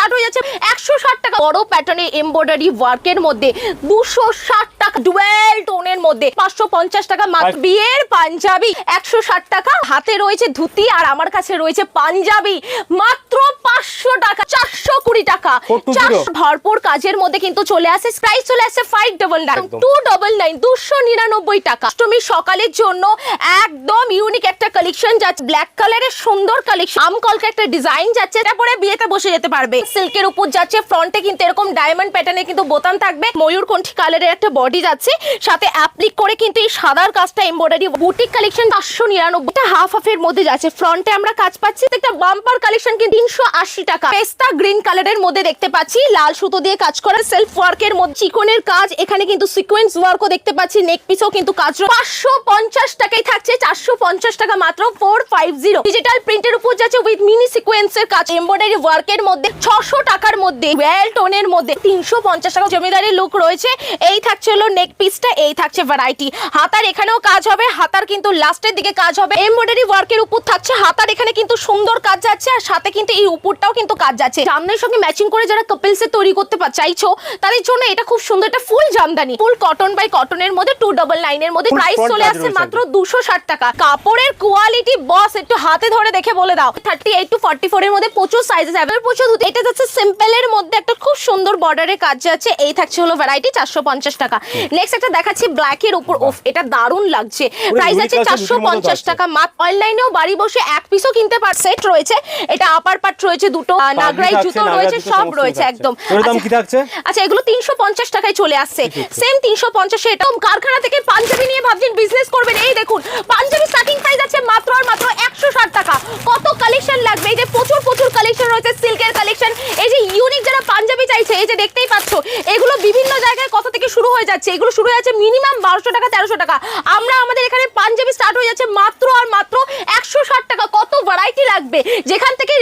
Start হয়ে যাচ্ছে। একশো ষাট টাকা। বড় প্যাটার্নের এমব্রয়ডারি ওয়ার্কের মধ্যে দুশো ষাট টাকা ডুয়েল টোনের মধ্যে। পাঁচশো পঞ্চাশ টাকা মাত্র। বিয়ের পাঞ্জাবি একশো ষাট টাকা। হাতে রয়েছে ধুতি আর আমার কাছে রয়েছে পাঞ্জাবি। মাত্র পাঁচশো টাকা চারশো কুড়ি টাকা। 420 ভরপুর কাজের মধ্যে কিন্তু চলে আসে। প্রাইস চলে আসে five double nine two double nine দুশো নিরানব্বই টাকা। অষ্টমী সকালের জন্য একদম ইউনিক একটা কালেকশন যাচ্ছে। ব্ল্যাক কালারের সুন্দর কালেকশন আম কলকা একটা ডিজাইন যাচ্ছে। তারপরে বিয়েতে বসে যেতে পারবে। সিল্কের উপর যাচ্ছে। ফ্রন্টে কিন্তু এরকম ডায়মন্ড প্যাটার্নে কিন্তু বোতাম থাকবে। ময়ূর ময়ূরকণ্ঠী কালারের একটা বডি যাচ্ছে। সাথে অ্যাপ্লিক করে কিন্তু এই সাদার কাজটা এমব্রয়ডারি বুটিক কালেকশন পাঁচশো নিরানব্বই। হাফ হাফের মধ্যে যাচ্ছে। ফ্রন্টে আমরা কাজ পাচ্ছি। একটা বাম্পার কালেকশন কিন্তু তিনশো আশি টাকা। পেস্তা গ্রিন কালারের মধ্যে দেখতে পাচ্ছি। লাল সুতো দিয়ে কাজ করা সেলফ ওয়ার্কের মধ্যে। চিকনের কাজ, এখানে কিন্তু সিকোয়েন্স ওয়ার্কও দেখতে পাচ্ছি। নেক পিসও কিন্তু কাজ পাঁচশো পঞ্চাশ টাকায় থাকছে। চারশো পঞ্চাশ টাকা মাত্র। ফোর ফাইভ জিরো ডিজিটাল প্রিন্টের উপর যাচ্ছে উইথ মিনি সিকোয়েন্সের কাজ। এমব্রয়ডারি ওয়ার্কের মধ্যে ছশো টাকার মধ্যে। ওয়েল টোনের মধ্যে। তিনশো পঞ্চাশ টাকা জমিদারের লুক রয়েছে। এই থাকছে হলো নেক পিসটা এই থাকছে ভ্যারাইটি হাতার এখানেও কাজ হবে হাতার কিন্তু লাস্টের দিকে কাজ হবে। এমব্রয়ডারি ওয়ার্কের উপর থাকছে হাতার এখানে কিন্তু সুন্দর কাজ যাচ্ছে আর সাথে কিন্তু এই উপরটাও কিন্তু কাজ যাচ্ছে। জামদানির সঙ্গে ম্যাচিং করে যারা কাপলস তৈরি করতে চাইছো তাদের জন্য এটা খুব সুন্দর একটা full Jamdani. Full cotton by কটনের মধ্যে টু ডবল নাইনের মধ্যে প্রাইস চলে আসছে মাত্র দুশো ষাট টাকা। কাপড়ের কোয়ালিটি বস একটু হাতে ধরে দেখে বলে দাও। Thirty eight to forty four এর মধ্যে প্রচুর সাইজেস অ্যাভেলেবল প্রচুর। এটা যাচ্ছে সিম্পল এর মধ্যে একটা খুব সুন্দর বর্ডারের কাজ যাচ্ছে এই থাকছে হলো ভ্যারাইটি চারশো পঞ্চাশ টাকা। নেক্সট একটা দেখাচ্ছি ব্ল্যাক এর উপর ওফ এটা দারুণ লাগছে। প্রাইস আছে আছে, চারশো দুটোর মধ্যে পঞ্চাশ থাকছে। টাকা মাত্র। অনলাইনেও বাড়ি বসে এক পিসও কিনতে পার সেট রয়েছে। এটা আপার পার্ট রয়েছে দুটো নাগরাই জুতো রয়েছে সব রয়েছে একদম। আচ্ছা? আচ্ছা এগুলো তিনশো পঞ্চাশ টাকায় চলে আসছে। সেম তিনশো পঞ্চাশে এটা কারখানা থেকে পাঞ্জাবি নিয়ে ভাবছেন বিজনেস করবেন। এই দেখুন পাঞ্জাবি স্টার্টিং প্রাইস আছে মাত্র আর মাত্র একশো ষাট টাকা। কত কালেকশন লাগবে? এই যে প্রচুর প্রচুর কালেকশন রয়েছে সিল্কের কালেকশন এই যে ইউনিক যারা পাঞ্জাবি চাইছে এই যে দেখতেই পাচ্ছ এগুলো বিভিন্ন জায়গায় শুরু হয়ে যাচ্ছে। এগুলো শুরু হয়ে যাচ্ছে মিনিমাম বারোশো টাকা, তেরোশো টাকা। আমরা আমাদের এখানে পাঞ্জাবি স্টার্ট হয়ে যাচ্ছে মাত্র আর মাত্র একশো ষাট টাকা। কত ভ্যারাইটি লাগবে? যেখান থেকে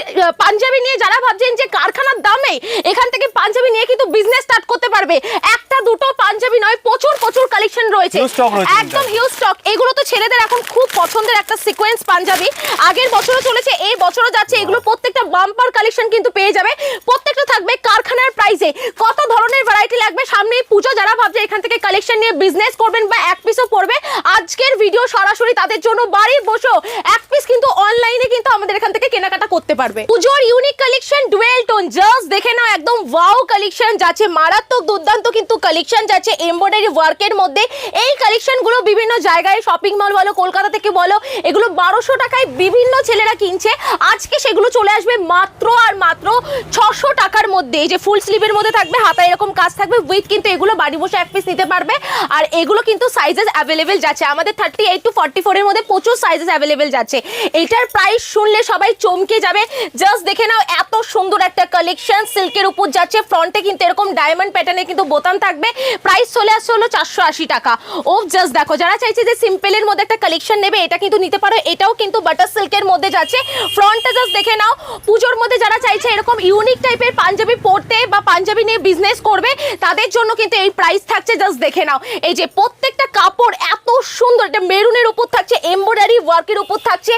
পাঞ্জাবি নিয়ে যারা ভাবছেন যে কারখানার দামে এখান থেকে পাঞ্জাবি নিয়ে কিন্তু বিজনেস স্টার্ট করতে পারবে একটা দুটো পাঞ্জাবি নয় প্রচুর প্রচুর কালেকশন রয়েছে একদম। হিউজ স্টক এগুলো তো ছেলেদের এখন খুব পছন্দের একটা সিকোয়েন্স পাঞ্জাবি। আগের বছরও চলেছে এই বছরও যাচ্ছে। এগুলো প্রত্যেকটা বাম্পার কালেকশন কিন্তু পেয়ে যাবে। প্রত্যেকটা থাকবে কারখানার প্রাইসে কত ধরনের ভ্যারাইটি লাগবে? সামনেই পুজো যারা ভাবছে এখান থেকে কালেকশন নিয়ে বিজনেস করবেন বা এক পিসও পড়বে আজকের ভিডিও সরাসরি তাদের জন্য বাড়ি বসো। এক পিস কিন্তু অনলাইনে কিন্তু আমাদের এখান থেকে কেনাকাটা করতে পারবে। পুজোর unique collection dual tone just দেখে নাও একদম ওয়াও কালেকশন যাচ্ছে। মারাত্মক দুর্দান্ত কিন্তু কালেকশন যাচ্ছে। এমব্রয়ডারি ওয়ার্কের মধ্যে। এই কালেকশনগুলো বিভিন্ন জায়গায় শপিং মল বলো, কলকাতা থেকে বলো, এগুলো বারোশো টাকায় বিভিন্ন ছেলেরা কিনছে। আজকে সেগুলো চলে আসবে মাত্র আর মাত্র ছশো টাকার মধ্যে। এই যে ফুল স্লিভের মধ্যে থাকবে, হাতায় এরকম কাজ থাকবে উইথ কিন্তু এগুলো বাড়ি বসে এক পিস নিতে পারবে। আর এগুলো কিন্তু সাইজেস অ্যাভেলেবেল যাচ্ছে। আমাদের থার্টি এইট টু ফর্টি ফোরের মধ্যে প্রচুর সাইজেস অ্যাভেলেবেল যাচ্ছে। এইটার প্রাইস শুনলে সবাই চমকে যাবে। জাস্ট দেখে নাও, এত সুন্দর একটা কালেকশন সিল্কের উপর যাচ্ছে ফ্রন্টে কিন্তু এরকম ডায়মন্ড প্যাটার্নে কিন্তু বোতাম থাকবে। প্রাইস চলে আসছে হলো চারশো আশি টাকা। ও জাস্ট দেখো, যারা চাইছে যে সিম্পলের মধ্যে একটা কালেকশন নেবে, এটা কিন্তু নিতে পারো, এটাও কিন্তু বাটার সিল্কের মধ্যে যাচ্ছে। ফ্রন্টটা জাস্ট দেখে নাও, পুজোর মধ্যে যারা চাইছে এরকম ইউনিক টাইপের পাঞ্জাবি পরতে বা পাঞ্জাবি নিয়ে বিজনেস করবে, তাদের জন্য কিন্তু এই প্রাইস থাকছে জাস্ট দেখে নাও। এই যে প্রত্যেকটা কাপড় এত সুন্দর, এটা মেরুনের উপর থাকছে এমব্রয়ডারি ওয়ার্কের উপর থাকছে,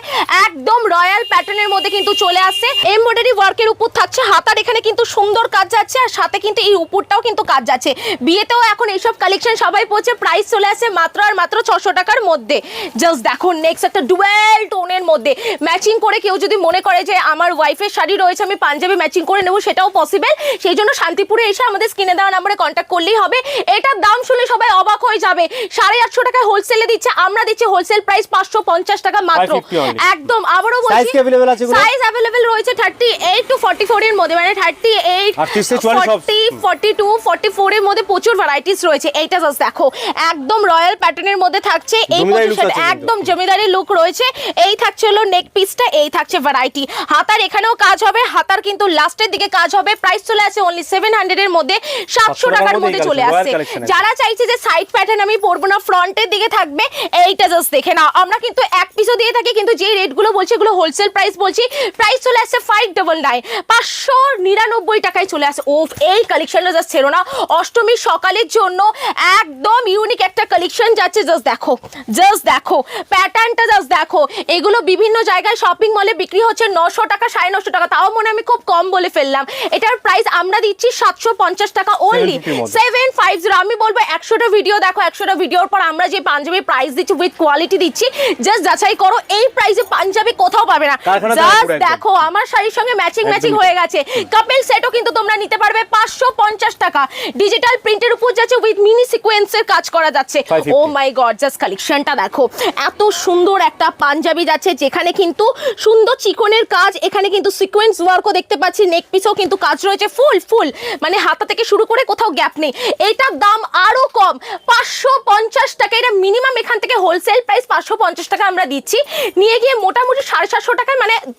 একদম রয়্যাল প্যাটার্নের মধ্যে কিন্তু চলে আসছে। এমব্রয়ডারি ওয়ার্কের উপর থাকছে, হাতার এখানে কিন্তু সুন্দর কাজ যাচ্ছে, আর সাথে কিন্তু এই উপরটাও কিন্তু কাজ যাচ্ছে। বিয়েতেও এখন এইসব কালেকশন সবাই পড়ছে প্রাইস চলে আসে মাত্র আর মাত্র ছশো টাকার মধ্যে। জাস্ট দেখো নেক্সট একটা ডুয়েল টোনের মধ্যে। ম্যাচিং করে কেউ যদি মনে করে যে আমার ওয়াইফের শাড়ি রয়েছে আমি পাঞ্জাবি ম্যাচিং করে নেব সেটাও পসিবল সেই জন্য শান্তিপুরে এসে আমাদের স্ক্রিনে দেওয়া নাম্বারে কন্ট্যাক্ট করলেই হবে। এটার দাম শুনলে সবাই অবাক হয়ে যাবে। সাড়ে আটশো টাকায় হোলসেলে দিচ্ছে আমরা দিচ্ছি হোলসেল প্রাইস পাঁচশো পঞ্চাশ টাকা মাত্র। একদম আবারও বলছি? সাইজ অ্যাভেলেবেল রয়েছে thirty eight to forty four এর মধ্যে মানে থার্টি এইট 38 থেকে 44 সব। Forty forty two forty four এর মধ্যে প্রচুর ভ্যারাইটিস রয়েছে। এইটা জাস্ট দেখো একদম রয়্যাল প্যাটার্নের মধ্যে থাকছে এই পজিশন একদম জমিদারি লুক রয়েছে। এই থাকছে হলো নেক পিসটা এই থাকছে ভ্যারাইটি হাতার এখানেও কাজ হবে হাতার কিন্তু লাস্টের দিকে কাজ হবে। প্রাইস চলে আসে অনলি সেভেন হান্ড্রেড এর মধ্যে সাতশো টাকার টাকার মধ্যে চলে আসছে। যারা চাইছে যে সাইড প্যাটার্ন আমি পরবো না ফ্রন্টের দিকে থাকবে এইটা জাস্ট দেখে নাও। আমরা কিন্তু এক পিসও দিয়ে থাকি কিন্তু যে রেটগুলো বলছি এগুলো হোলসেল প্রাইস বলছি প্রাইস চলে আসছে ফাইভ ডবল নাইন পাঁচশো নিরানব্বই টাকায় চলে আসে। ও এই কালেকশনটা জাস্ট ছেড়ো না। অষ্টমীর সকালের জন্য একদম ইউনিক একটা কালেকশন যাচ্ছে জাস্ট দেখো জাস্ট দেখো প্যাটার্নটা জাস্ট দেখো। এগুলো বিভিন্ন জায়গায় শপিং মলে বিক্রি হচ্ছে নশো টাকা সাড়ে নশো টাকা। তাও মনে আমি খুব কম বলে ফেললাম। এটার প্রাইস আমরা দিচ্ছি সাতশো পঞ্চাশ টাকা অনলি 750 মধ্যে। সেভেন ফাইভ জিরো আমি বলব একশোটা ভিডিও দেখো একশোটা ভিডিওর পর আমরা যে পাঞ্জাবি প্রাইস দিচ্ছি উইথ কোয়ালিটি দিচ্ছি জাস্ট যাচাই করো এই প্রাইসে পাঞ্জাবি কোথাও পাবে না। জাস্ট দেখো আমার শাড়ির সঙ্গে ম্যাচিং ম্যাচিং হয়ে গেছে। কাপেল সেটও কিন্তু তোমরা নিতে পারবে পাঁচশো পঞ্চাশ টাকা। ডিজিটাল প্রিন্টের উপর যাচ্ছে উইথ মিনি সিকোয়েন্সের কাজ করা যাচ্ছে। 550 ও মাই গড জাস্ট কালেকশনটা দেখো। এত সুন্দর একটা পাঞ্জাবি যাচ্ছে যেখানে কিন্তু সুন্দর চিকনের কাজ এখানে কিন্তু সিকোয়েন্স ওয়ার্কও দেখতে পাচ্ছি নেক পিসেও কিন্তু কাজ রয়েছে ফুল ফুল মানে হাতা থেকে শুরু করে কোথাও গ্যাপ নেই। এটার দাম আরও কম পাঁচশো পঞ্চাশ টাকা। এটা মিনিমাম এখান থেকে হোলসেল প্রাইস পাঁচশো পঞ্চাশ টাকা আমরা দিচ্ছি। নিয়ে গিয়ে মোটামুটি সাড়ে সাতশো মানে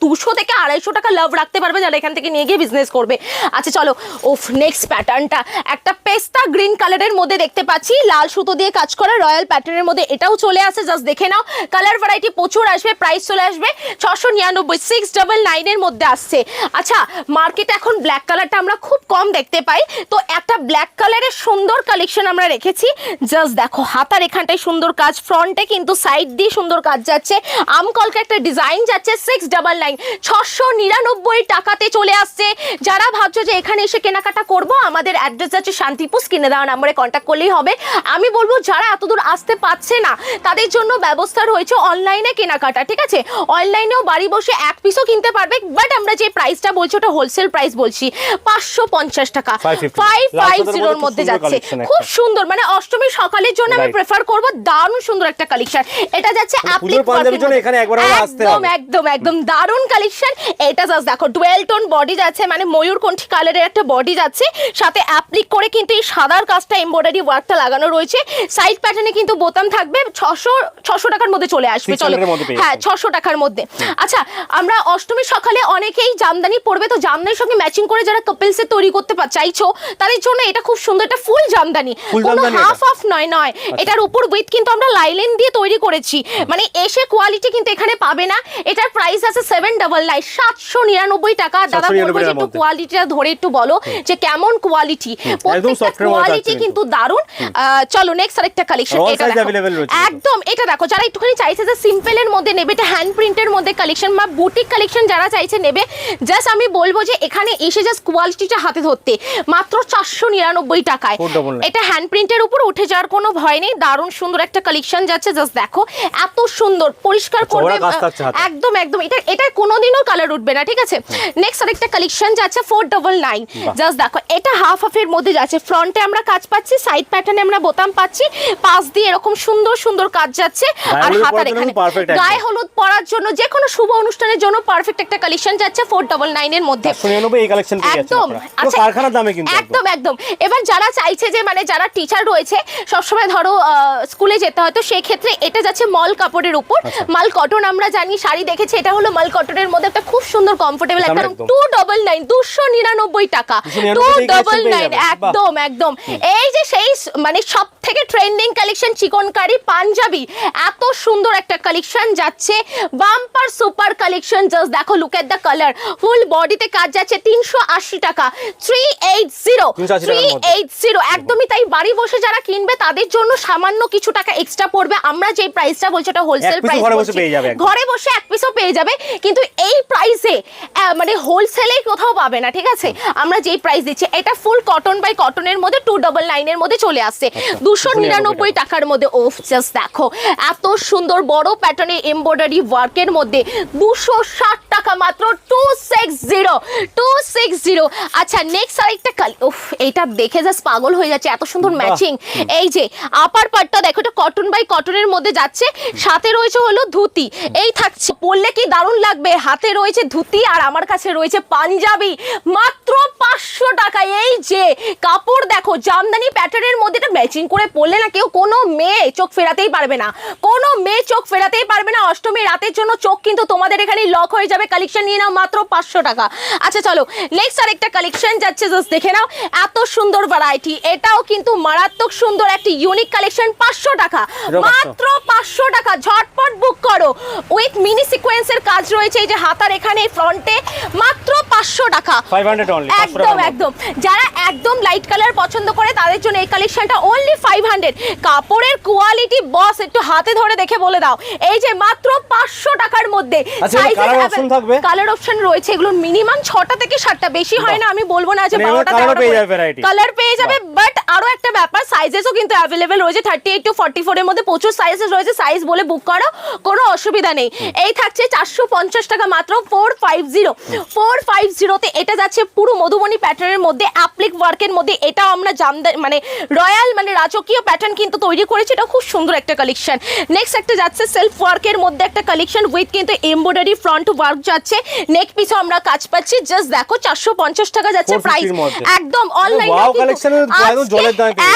দুশো থেকে আড়াইশো টাকা লাভ রাখতে পারবে যারা এখান থেকে নিয়ে গিয়ে বিজনেস করবে। আচ্ছা চলো ওফ নেক্সট প্যাটার্নটা একটা পেস্তা গ্রিন কালারের মধ্যে দেখতে পাচ্ছি। লাল সুতো দিয়ে কাজ করা রয়্যাল প্যাটার্নের মধ্যে এটাও চলে আসে। জাস্ট দেখে নাও কালার ভ্যারাইটি প্রচুর আসবে প্রাইস চলে আসবে। ছশো নিরানব্বই সিক্স ডাবল নাইনের মধ্যে আসছে। আচ্ছা মার্কেটে এখন ব্ল্যাক কালারটা আমরা খুব কম দেখতে পাই। তো একটা ব্ল্যাক কালারের সুন্দর কালেকশন আমরা রেখেছি। জাস্ট দেখো, হাতার এখানটায় সুন্দর কাজ ফ্রন্টে কিন্তু সাইড দিয়ে সুন্দর কাজ যাচ্ছে। আমকলকে একটা ডিজাইন যাচ্ছে সিক্স ডাবল নাইন ছশো নিরানব্বই টাকাতে চলে আসছে। যারা ভাবছ যে এখানে এসে কেনাকাটা করব আমাদের অ্যাড্রেস যাচ্ছে শান্তিপুর কিনে দেওয়া নাম্বারে কন্ট্যাক্ট করলেই হবে। আমি বলব যারা এতদূর আসতে পারছে না তাদের জন্য ব্যবস্থা রয়েছে অনলাইনে কেনাকাটা ঠিক আছে? অনলাইনেও বাড়ি বসে এক পিসও কিনতে পারবে বাট আমরা যে প্রাইসটা বলছি ওটা হোলসেল প্রাইস বলছি পাঁচশো পঞ্চাশ টাকা। ফাইভ ফাইভ জিরোর মধ্যে যাচ্ছে। খুব সুন্দর মানে অষ্টমীর সকালের জন্য আমি প্রেফার করব দারুণ সুন্দর একটা কালেকশন এটা যাচ্ছে মানে একদম একদম একদম দারুণ কালেকশন এটা জাস্ট দেখো ডুয়েল টোন বডি যাচ্ছে মানে ময়ূরকণ্ঠী কালারের একটা বডি যাচ্ছে। সাথে অ্যাপ্লিক করে কিন্তু এই সাদার কাজটা এমব্রয়ডারি ওয়ার্কটা লাগানো রয়েছে। সাইড প্যাটার্নে কিন্তু বোতাম থাকবে ছশো ছশো টাকার মধ্যে চলে আসবে 600 চলো। হ্যাঁ ছশো টাকার মধ্যে। আচ্ছা আমরা অষ্টমীর সকালে অনেকেই জামদানি পরবে তো জামদানির সঙ্গে ম্যাচিং করে যারা কাপেলসে তৈরি করতে চাইছো তাদের জন্য এটা খুব সুন্দর এটা ফুল জামদানি। কোনো হাফ অফ নয় নয়। এটার উপর উইথ কিন্তু আমরা লাইলেন দিয়ে তৈরি করেছি। মানে এসে কোয়ালিটি কিন্তু এখানে পাবে না। এটার প্রাইস আছে সেভেন ডাবল নাইন সাতশো নিরানব্বই টাকা। দাদা বলব যে একটু কোয়ালিটিটা ধরে একটু বলো যে কেমন কোয়ালিটি প্রত্যেকটা কোয়ালিটি কিন্তু। আহ, চলো নেক্সট আরেকটা কালেকশন এটা। একদম এটা দেখো যারা একটুখানি চাইছে যে সিম্পলের মধ্যে নেবে এটা হ্যান্ড প্রিন্টের মধ্যে কালেকশন বা বুটিক কালেকশন যারা চাইছে নেবে জাস্ট আমি বলব যে এখানে এসে জাস্ট কোয়ালিটিটা হাতে ধরতে মাত্র চারশো নিরানব্বই টাকায়। এটা হ্যান্ড প্রিন্টের উপর উঠে যাওয়ার কোনো ভয় নেই দারুণ সুন্দর একটা কালেকশন যাচ্ছে জাস্ট দেখো এত সুন্দর পরিষ্কার করবে। একদম একদম এটা এটা কোনোদিনও কালার উঠবে না ঠিক আছে? নেক্সট আরেকটা কালেকশন যাচ্ছে ফোর ডবল নাইন জাস্ট দেখো এটা হাফ হাফের মধ্যে যাচ্ছে। ফ্রন্টে আমরা কাজ পাচ্ছি সাইড প্যাটার্নে আমরা বোতাম পাচ্ছি। পাশ দিয়ে এরকম সুন্দর সুন্দর কাজ যাচ্ছে। আর হাতার এখানে। গায়ে হলুদ পরার জন্য যে কোনো শুভ অনুষ্ঠানের জন্য পারফেক্ট একটা কালেকশন যাচ্ছে ফোর ডবল নাইনের মধ্যে। একদম। আচ্ছা কারখানার দামে কিন্তু একদম। একদম একদম। এবার যারা চাইছে যে মানে যারা টিচার রয়েছে সবসময় ধরো স্কুলে যেতে হয় তো সেই ক্ষেত্রে এটা যাচ্ছে মল কাপড়ের উপর। আচ্ছা। মাল কটন আমরা জানি শাড়ি দেখেছি এটা হলো মাল কটনের মধ্যে একটা খুব সুন্দর কমফোর্টেবল একটা। টু ডবল নাইন দুশো নিরানব্বই টাকা। টু ডবল নাইন একদম একদম। এই যে সেই মানে সব থেকে ট্রেন্ডিং কালেকশন চিকনকারি পাঞ্জাবি এত সুন্দর একটা কালেকশন যাচ্ছে। বাম্পার সুপার কালেকশন জাস্ট দেখো look at the colour full বডিতে কাজ যাচ্ছে তিনশো আশি টাকা। Three eight zero three eight zero একদমই তাই। বাড়ি বসে যারা কিনবে তাদের জন্য সামান্য কিছু টাকা এক্সট্রা পড়বে। আমরা যে প্রাইসটা বলছি ওটা হোলসেল প্রাইস। ঘরে বসে এক পিসও পেয়ে যাবে। কিন্তু এই প্রাইসে মানে হোলসেলে কোথাও পাবে না ঠিক আছে? আমরা যেই প্রাইস দিচ্ছি এটা ফুল কটন বাই কটনের মধ্যে টু ডবল নাইনের মধ্যে চলে আসছে। দুশো নিরানব্বই টাকার মধ্যে ওফ জাস্ট দেখো এত সুন্দর বড় প্যাটার্নের এমব্রয়ডারি ওয়ার্কের মধ্যে দুশো ষাট টাকা মাত্র two six zero two six zero আচ্ছা নেক্সট আরেকটা কালি ওফ এইটা দেখে জাস্ট পাগল হয়ে যাচ্ছে এত সুন্দর ম্যাচিং এই যে আপার পার্টটা দেখো এটা কটন বাই কটনের মধ্যে যাচ্ছে সাথে রয়েছে হলো ধুতি। এই থাকছে পরলে কি দারুণ লাগবে। হাতে রয়েছে ধুতি আর আমার কাছে রয়েছে পাঞ্জাবি। মাত্র পাঁচশো টাকা। এই যে কাপড় দেখো জামদানি প্যাটার্নের মধ্যে এটা ম্যাচিং করে পরলে না কেউ কোনো মেয়ে চোখ ফেরাতেই পারবে না। কোনো মেয়ে চোখ ফেরাতেই পারবে না। অষ্টমী রাতের জন্য চোখ কিন্তু তোমাদের এখানে লক হয়ে যাবে। কালেকশন নিয়ে নাও মাত্র পাঁচশো টাকা। আচ্ছা চলো নেক্সট আরেকটা কালেকশন যাচ্ছে। জাস্ট দেখে নাও। এত সুন্দর ভ্যারাইটি এটাও কিন্তু মারাত্মক সুন্দর একটি ইউনিক কালেকশন পাঁচশো টাকা। মাত্র পাঁচশো টাকা। ঝটপট বুক করো। উইথ মিনি সিকোয়েন্সের কাজ রয়েছে। এই যে হাতার এখানে ফ্রন্টে মাত্র পাঁচশো টাকা। একদম একদম। যারা একদম লাইট কালার পছন্দ করে তাদের জন্য এই কালেকশনটা অনলি ফাইভ হান্ড্রেড কাপড়ের কোয়ালিটি বস একটু হাতে ধরে দেখে বলে দাও। এই যে মাত্র পাঁচশো টাকার মধ্যে। আচ্ছা? কালার অপশন রয়েছে। এগুলো মিনিমাম ছটা থেকে সাতটা। বেশি হয় না আমি বলব না যে মানে বারোটা। কালার পেয়ে যাবে বাট আরও একটা ব্যাপার সাইজেসও কিন্তু অ্যাভেলেবেল রয়েছে। Thirty eight to forty four এর মধ্যে প্রচুর সাইজেস রয়েছে। সাইজ বলে বুক করো কোনো অসুবিধা নেই। এই থাকছে চারশো পঞ্চাশ টাকা মাত্র four five zero four five জিরোতে এটা যাচ্ছে পুরো মধুবনী প্যাটার্নের মধ্যে অ্যাপ্লিক ওয়ার্কের মধ্যে। এটাও আমরা জামদার মানে রয়্যাল মানে রাজকীয় প্যাটার্ন কিন্তু তৈরি করেছি। এটা খুব সুন্দর একটা কালেকশন নেক্সট একটা যাচ্ছে সেলফ ওয়ার্কের মধ্যে একটা কালেকশন উইথ কিন্তু এমব্রয়ডারি ফ্রন্ট ওয়ার্ক যাচ্ছে। নেক পিছু আমরা কাজ পাচ্ছি। জাস্ট দেখো চারশো পঞ্চাশ টাকা যাচ্ছে প্রাইস একদম অনলাইন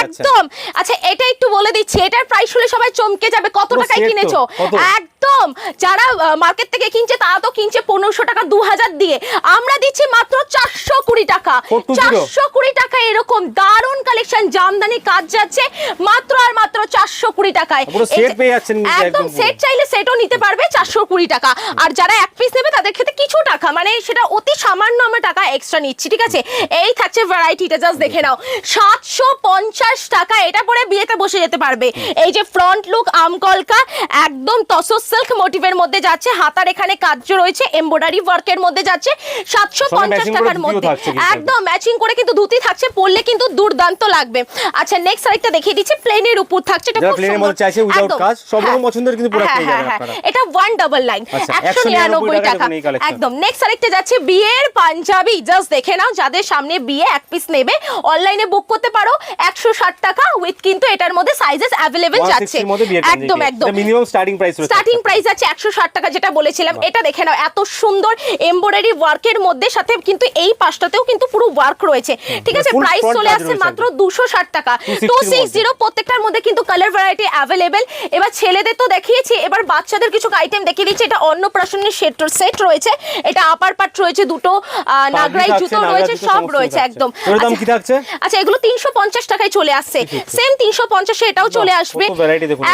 একদম। আচ্ছা এটা একটু বলে দিচ্ছি। এটার প্রাইস শুনে সবাই চমকে যাবে। কত টাকায় কিনেছো? একদম। যারা মার্কেট থেকে কিনছে তারা তো কিনছে পনেরোশো টাকা দু হাজার দিয়ে। আমরা দিচ্ছি মাত্র চারশো কুড়ি টাকা। চারশো কুড়ি টাকা এরকম দারুণ কালেকশন জামদানি কাজ যাচ্ছে মাত্র আর মাত্র চারশো কুড়ি টাকায়। একদম সেট চাইলে সেটও নিতে পারবে চারশো কুড়ি টাকা। আর যারা এক পিস নেবে তাদের ক্ষেত্রে কিছু টাকা মানে সেটা অতি সামান্য আমরা টাকা এক্সট্রা নিচ্ছি ঠিক আছে? এই থাকছে ভ্যারাইটিটা জাস্ট দেখে নাও। সাতশো পঞ্চাশ টাকা এটা পরে বিয়েতে বসে যেতে পারবে। এই যে ফ্রন্ট লুক আমকলকা একদম তসর সিল্ক মোটিভের মধ্যে যাচ্ছে হাতার এখানে কাজ রয়েছে এমব্রয়ডারি ওয়ার্কের মধ্যে যাচ্ছে সাতশো পঞ্চাশ টাকার মধ্যে। একদম ম্যাচিং করে কিন্তু ধুতি থাকছে পরলে কিন্তু দুর্দান্ত লাগবে। আচ্ছা নেক্সট আরেকটা দেখিয়ে দিচ্ছি প্লেনের উপর থাকছে এটা খুব প্লেনের সুন্দর। মধ্যে চাইছে উইদাউট কাজ সব রকম হ্যাঁ। পছন্দের কিন্তু প্রোডাক্ট হ্যাঁ, পেয়ে যাবেন হ্যাঁ, আপনারা। এটা ওয়ান ডাবল লাইন আচ্ছা, একশো 199 টাকা। একদম নেক্সট আরেকটা যাচ্ছে বিয়ের পাঞ্জাবি। জাস্ট দেখে নাও যাদের সামনে বিয়ে এক পিস নেবে অনলাইনে বুক করতে পারো একশো ষাট টাকা উইথ কিন্তু এটার মধ্যে সাইজেস অ্যাভেলেবেল যাচ্ছে। একদম একদম। Minimum starting price starting price আছে একশো ষাট টাকা যেটা বলেছিলাম এটা দেখে নাও এত সুন্দর এমব্রয়ডারি ওয়ার্কের মধ্যে সাথে কিন্তু এই পাশটাতেও কিন্তু পুরো ওয়ার্ক রয়েছে। ঠিক আছে প্রাইস চলে আসছে মাত্র দুশো ষাট টাকা। 260 টু সিক্স জিরো প্রত্যেকটার মধ্যে কিন্তু কালার ভ্যারাইটি অ্যাভেলেবেল এবার ছেলেদের তো দেখিয়েছি এবার বাচ্চাদের কিছু আইটেম দেখিয়ে দিচ্ছি। এটা অন্নপ্রাশনের সেট সেট রয়েছে। এটা আপার পার্ট রয়েছে দুটো নাগরাই জুতো রয়েছে সব রয়েছে। একদম। আচ্ছা-? আচ্ছা এগুলো তিনশো পঞ্চাশ টাকায় চলে আসছে। সেম তিনশো পঞ্চাশে এটাও চলে আসবে।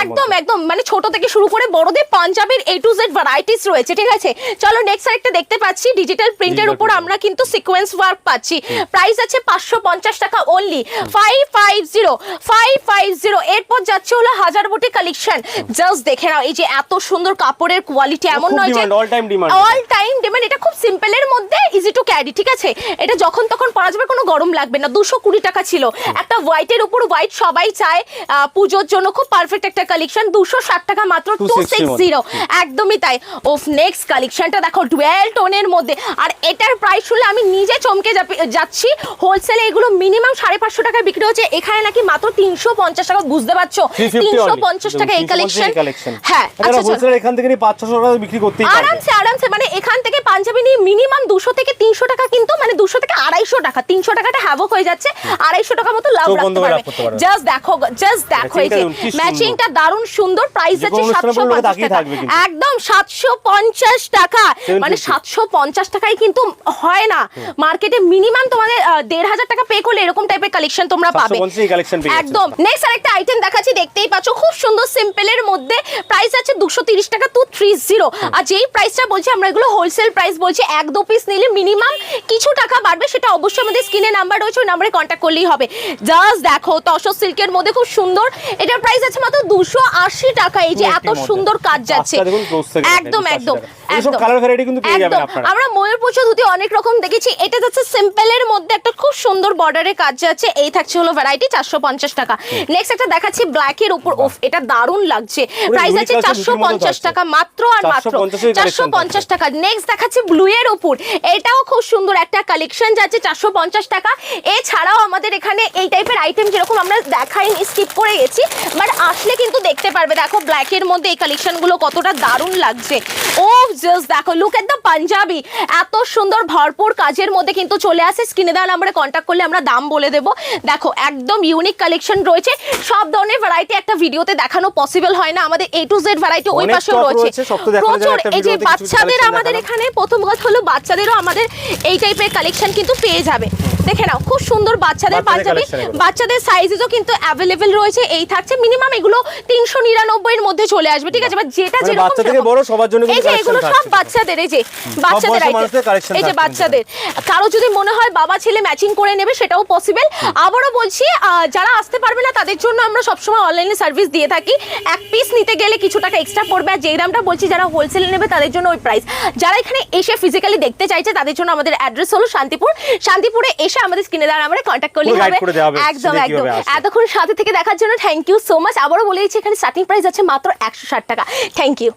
একদম একদম। মানে ছোট থেকে শুরু করে বড়দের পাঞ্জাবের এ টু জেড ভ্যারাইটিস রয়েছে ঠিক আছে। চলো নেক্সট আরেকটা দেখতে পাচ্ছি। ডিজিটাল প্রিন্টের উপর আমরা কিন্তু সিকোয়েন্স ওয়ার্ক পাচ্ছি। প্রাইস আছে পাঁচশো পঞ্চাশ টাকা only five five zero five five zero এরপর যাচ্ছে হলো হাজার বুটি কালেকশন জাস্ট দেখে নাও এই যে এত সুন্দর কাপড়ের কোয়ালিটি এমন নয় যে অল টাইম ডিমান্ড এটা। খুব সিম্পলের মধ্যে ইজি টু ক্যারি ঠিক আছে? এটা যখন তখন পরা যাবে কোনো গরম লাগবে না। দুশো কুড়ি টাকা ছিল। একটা হোয়াইটের উপর হোয়াইট সবাই চায় পুজোর জন্য। খুব পারফেক্ট একটা কালেকশন দুশো ষাট টাকা মাত্র টু সিক্স জিরো একদমই তাই। ওফ নেক্সট কালেকশনটা দেখো ডুয়েল টোনের মধ্যে। আর এটার প্রাইস শুনলে আমি নিজে চমকে যাচ্ছি। হোলসেলে এগুলো মিনিমাম সাড়ে পাঁচশো টাকায় বিক্রি হচ্ছে। এখানে নাকি মাত্র তিনশো পঞ্চাশ টাকা বুঝতে পারছ? তিনশো পঞ্চাশ টাকা এই কালেকশন হ্যাঁ এখানে আচ্ছা এখান থেকে নিয়ে 500 টাকা বিক্রি পারবে। আরামসে আরামসে মানে এখান থেকে পাঞ্জাবি নিয়ে মিনিমাম দুশো থেকে তিনশো টাকা কিন্তু মানে দুশো থেকে আড়াইশো টাকা তিনশো টাকাটা হ্যাভক হয়ে যাচ্ছে। আড়াইশো টাকা মতো লাভ রাখতে পারবে। করতে। জাস্ট দেখো জাস্ট দেখো এই যে। ম্যাচিংটা দারুণ সুন্দর। প্রাইস আছে সাতশো। একদম সাতশো পঞ্চাশ টাকা। মানে সাতশো পঞ্চাশ টাকায় কিন্তু হয় না। মার্কেটে মিনিমাম তোমাদের দেড় হাজার টাকা পে করলে এরকম টাইপের কালেকশন তোমরা পাবে। 750 এই collection পেয়ে যাচ্ছেন। একদম। নেক্সট আরেকটা আইটেম দেখাচ্ছি দেখতেই পাচ্ছ খুব সুন্দর সিম্পলের মধ্যে প্রাইস আছে দুশো তিরিশ টাকা টু থ্রি জিরো আর যেই প্রাইসটা বলছি আমরা এগুলো হোলসেল প্রাইস বলছি এক দু পিস নিলে মিনিমাম কিছু টাকা বাড়বে সেটা অবশ্যই আমাদের স্ক্রিনে নাম্বার রয়েছে ওই নাম্বারে কন্ট্যাক্ট করলেই হবে। জাস্ট দেখো তসর সিল্কের মধ্যে খুব সুন্দর। এটার প্রাইস আছে মাত্র দুশো আশি টাকা। এই যে এত সুন্দর কাজ যাচ্ছে। একদম একদম। এসব কালার ভ্যারাইটি কিন্তু পেয়ে যাবেন আপনারা। আমরা ময়ূর পুজো ধুতি অনেক রকম দেখেছি। এটা যাচ্ছে সিম্পলের মধ্যে একটা খুব সুন্দর বর্ডারের কাজ যাচ্ছে। এই থাকছে হলো ভ্যারাইটি চারশো পঞ্চাশ টাকা। নেক্সট একটা দেখাচ্ছি ব্ল্যাকের উপর। উফ এটা দারুণ লাগছে। প্রাইস আছে collection চারশো দুটোর মধ্যে পঞ্চাশ থাকছে। টাকা মাত্র আর মাত্র 450 চারশো পঞ্চাশ টাকা। নেক্সট দেখাচ্ছি ব্লু এর উপর। এটাও খুব সুন্দর একটা কালেকশন যাচ্ছে চারশো পঞ্চাশ টাকা। এছাড়াও আমাদের এখানে এই টাইপের আইটেম যেরকম আমরা দেখাইনি স্কিপ করে গেছি। বাট আসলে কিন্তু দেখতে পারবে দেখো ব্ল্যাকের মধ্যে এই কালেকশনগুলো কতটা দারুণ লাগছে। ও জাস্ট দেখো লুক এট দ্য পাঞ্জাবি এত সুন্দর ভরপুর কাজের মধ্যে কিন্তু চলে আসে। স্ক্রিনে দেওয়া নাম্বারে কন্ট্যাক্ট করলে আমরা দাম বলে দেবো। দেখো একদম ইউনিক কালেকশন রয়েছে। সব ধরনের ভ্যারাইটি একটা ভিডিওতে দেখানো পসিবল হয় না। আমাদের এ টু জেড ভ্যারাইটি ওই পাশেও রয়েছে। প্রচুর। এই যে বাচ্চাদের আমাদের এখানে প্রথম কথা হলো বাচ্চাদেরও আমাদের এই টাইপের কালেকশন কিন্তু পেয়ে যাবে। দেখে নাও খুব সুন্দর বাচ্চাদের পাঞ্জাবি বাচ্চাদের সাইজেসও কিন্তু অ্যাভেলেবেল রয়েছে। এই থাকছে মিনিমাম এগুলো তিনশো নিরানব্বই এর মধ্যে চলে আসবে ঠিক আছে? বা যেটা মানে যেরকম বাচ্চা থেকে বড় সবার জন্য কিন্তু এই যে এগুলো সব বাচ্চাদের এই যে বাচ্চাদের এই যে বাচ্চাদের কারও যদি মনে হয় বাবা ছেলে ম্যাচিং করে নেবে সেটাও পসিবল আবারও বলছি যারা আসতে পারবে না তাদের জন্য আমরা সবসময় অনলাইনে সার্ভিস দিয়ে থাকি। এক পিস নিতে গেলে কিছু টাকা এক্সট্রা পড়বে আর যেই দামটা বলছি যারা হোলসেলে নেবে তাদের জন্য ওই প্রাইস যারা এখানে এসে ফিজিক্যালি দেখতে চাইছে তাদের জন্য আমাদের অ্যাড্রেস হলো শান্তিপুর। শান্তিপুরে এসে আমাদের স্ক্রিনে দ্বারা আমরা কন্ট্যাক্ট করলে হবে। একদম একদম। এতক্ষণ সাথে থেকে দেখার জন্য থ্যাংক ইউ সো মাচ আবারও বলেছি এখানে স্টার্টিং প্রাইস আছে মাত্র একশো ষাট টাকা। Thank you